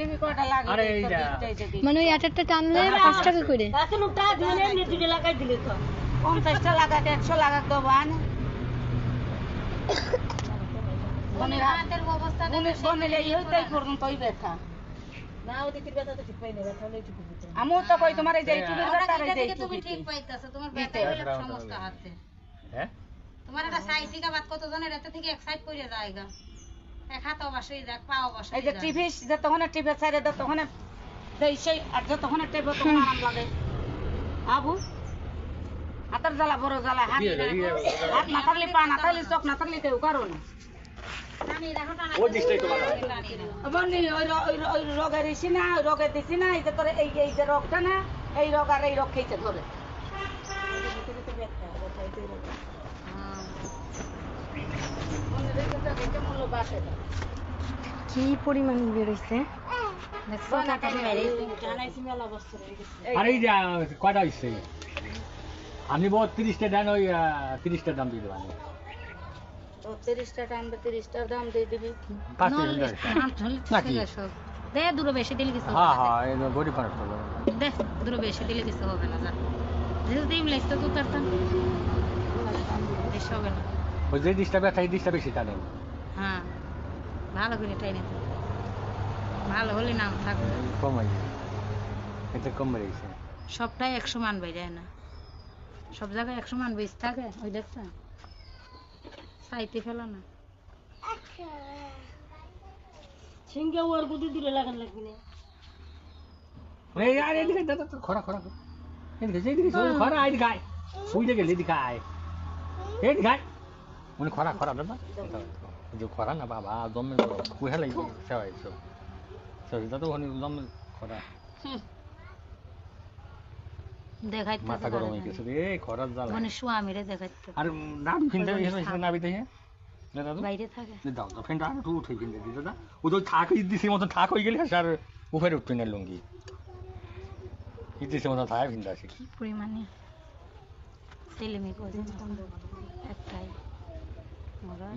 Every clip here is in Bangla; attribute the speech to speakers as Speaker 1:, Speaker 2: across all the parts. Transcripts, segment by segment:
Speaker 1: টিভি কয়টা লাগে
Speaker 2: আরে এই
Speaker 3: মানে ওই আটারটা টানলে পাঁচ টাকা করে।
Speaker 4: এখন দিলে এমনি দুটো লাগাই দিলে তো।
Speaker 1: পঞ্চাশটা লাগাতে একশো লাগাত দেবো আনে আমিও তো কই তোমার এই যে
Speaker 5: তুমি ঠিক পাইতেছো তোমার। সমস্যা হাতে।
Speaker 2: হ্যাঁ?
Speaker 5: তোমার একটা সাইড থেকে বাদ কতজনের এতে থেকে এক সাইড করে জায়গা
Speaker 1: এই যে টিভি যতক্ষণে টিভি ছাড়ে ততক্ষণে সেই আর যতক্ষণে টিভি তখন আরাম লাগে। আবু হাতের জ্বালা বড় জ্বালা হাত
Speaker 2: ইয়ে, ইয়ে,
Speaker 1: হাত না থাকলে পা না থাকলে চোখ থাকলে কেউ কারও রোগের ইসি না রোগের দিছি না এই যে তোর এই এই যে রোগটা না এই রোগ আর এই রোগ খেয়েছে ধরে মনে রেখে তো দেখে মূল্য বাসে না।
Speaker 3: কি পরিমাণ বেরোইছে
Speaker 2: আর হচ্ছে আমি বল তিরিশটা দেন ওই তিরিশটা দাম দিয়ে
Speaker 1: তিরিশটা তিরিশটার দাম দিয়ে দিবি?
Speaker 5: দে দূরে বেশি দিলে কিছু
Speaker 2: হ্যাঁ
Speaker 5: হবে না।
Speaker 2: হ্যাঁ এই গরিব মানুষ তো।
Speaker 5: দে দূরে বেশি দিলে কিছু হবে না যা। যেহেতু দিম লাগতো তো তার বেশি হবে না।
Speaker 2: ওই যে ডিশটা ব্যথা এই ডিশটা বেশি টানেন
Speaker 5: হ্যাঁ ভালো করে ট্রেনে ভালো হলে নাম থাকবে
Speaker 2: কম এটা কম বেড়েছে
Speaker 5: সবটাই একশো মান বেড়ে না। সব জায়গায় একশো মান বেশ থাকে ওই দেখছেন সাইতে ফেলো না।
Speaker 4: সিঙ্গে ওর বুদ্ধি দূরে লাগান লাগবে না।
Speaker 2: এই আর এদিকে দাদা তো খরা খরা খরা। এদিকে এদিকে খরা এদিকে আয়। ওই দিকে এদিকে আয়। এদিকে আয়। মানে খরা যে খরা না ওখানে
Speaker 5: দেখাইতে
Speaker 2: মাথা গরম হয়ে গেছে রে খরার জ্বালা
Speaker 5: মানে স্বামী রে দেখাইতে।
Speaker 2: আর নাবি ফিনতে এসে না দাদা।
Speaker 5: বাইরে থাকে।
Speaker 2: দাও দাও ফ্রেন্ড আর একটু উঠে দাদা। ও তো থাক ইদ্দিসি মতো থাক হয়ে গেলে আর উপরে উঠবে না লুঙ্গি। ইদ্দিসি মতো থাক আসি
Speaker 5: কি পরিমাণে মেয়ে একটাই।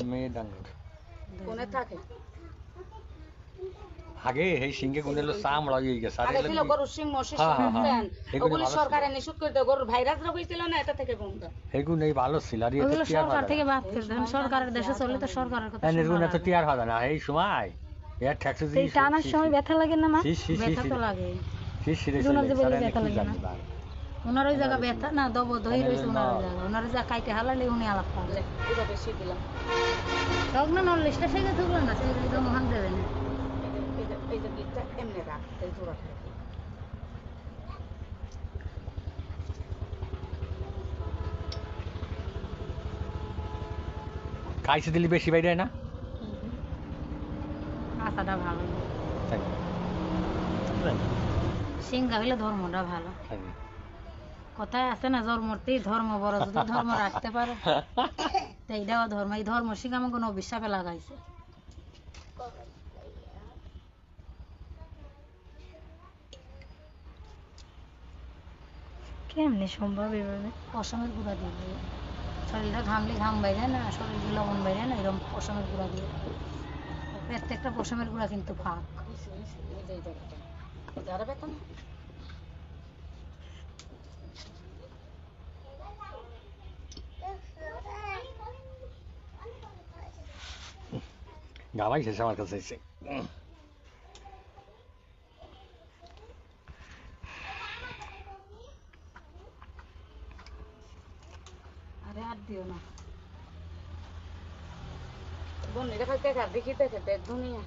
Speaker 2: মেয়ে ডাঙ্গর
Speaker 1: কোনে থাকে?
Speaker 2: আগে এই সিংহে এলো চামড়া হয়ে গেছে
Speaker 1: আগে ছিল গরুর সিং মশির
Speaker 2: হ্যাঁ, হ্যাঁ, হ্যাঁ।
Speaker 1: ওগুলি
Speaker 2: ভালো
Speaker 1: সরকারে নিষেধ করে দেয় গরুর ভাইরাস রোগ হয়েছিল না এটা থেকে বন্ধ।
Speaker 2: এগুলো নেই ভালো ছিল আর এতে টিয়ার
Speaker 5: সরকার থেকে বাদ করে দেন সরকারের দেশে চললে তো সরকারের কথা
Speaker 2: হ্যাঁ এগুলো তো
Speaker 5: লাগে।
Speaker 2: টিয়ার হবে না এই সময়। এর ট্যাক্সি
Speaker 3: এই টানার সময় ব্যথা লাগে না মা?
Speaker 5: ব্যথা তো লাগে
Speaker 3: দুনার ব্যথা লাগে না।
Speaker 5: ওনার ওই জায়গা ব্যথা না দব দই রয়েছে ওনার ওই জায়গা। ওনার যা কাইতে হালালে উনি আলাপ পাবে
Speaker 1: পুরো বেশি
Speaker 5: তখন না নল লিস্টে সেগে থাকল না সেই তো মহান দেবে না।
Speaker 1: এই যে এই যে গিটটা এমনি রাখ এই জোড়া থাকে
Speaker 2: খাইছে দিলি বেশি বাইরে না?
Speaker 5: আশাটা ভালো।
Speaker 2: তাই।
Speaker 5: সিংহা হইলে ধর্মটা ভালো। কথায় আছে না জন্মতেই ধর্ম বড় যদি ধর্ম রাখতে পারে তো এইটাও ধর্ম এই ধর্ম সিংহ আমাকে কোনো অভিশাপে লাগাইছে
Speaker 3: কেমনে সম্ভব এভাবে
Speaker 5: পশমের গুঁড়া দিয়ে শরীরটা ঘামলে ঘাম বাইরে না শরীরে লবণ বাইরে না এরকম পশমের গুঁড়া দিয়ে প্রত্যেকটা পশমের গুঁড়া কিন্তু ফাঁক
Speaker 1: এই যে না
Speaker 2: গাওয়াই শেষ আমার কাছে এসে
Speaker 5: আরে আর দিও না
Speaker 1: বোন এটা খালি দেখা দেখি দেখে দেখ দুনিয়া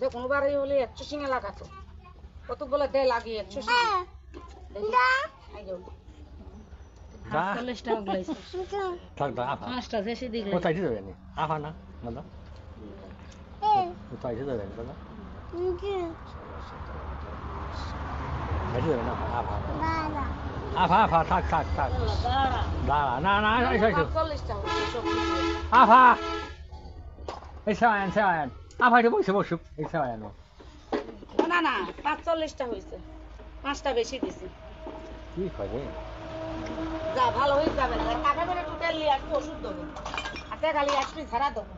Speaker 1: যে কোনোবার এই হলে একশো সিঙে লাগাতো কতগুলো দেয় লাগিয়ে একশো সিঙে দেখি
Speaker 5: টাকা গুলাইছে
Speaker 2: থাক থাক আফা
Speaker 5: পাঁচটা দেশে
Speaker 2: ও চাইতে দেবে নি আফা না দাদা ও চাইতে দেবে নি দাদা চাইতে দেবে না আফা আফা আফা থাক থাক থাক দাঁড়া না না এসো এসো
Speaker 1: চল্লিশটা হচ্ছে সব কিছু।
Speaker 2: আফা এই সেওয়ান সেওয়ান আফা এটা বসে বসুক এই সেওয়ান
Speaker 1: না না পাঁচ চল্লিশটা হয়েছে পাঁচটা বেশি দিছি
Speaker 2: কি করে
Speaker 1: যা ভালো হয়ে যাবে আগে করে টোটাল নিয়ে একটু ওষুধ দেবো হাতে খালি একটু ঝাড়া দেবো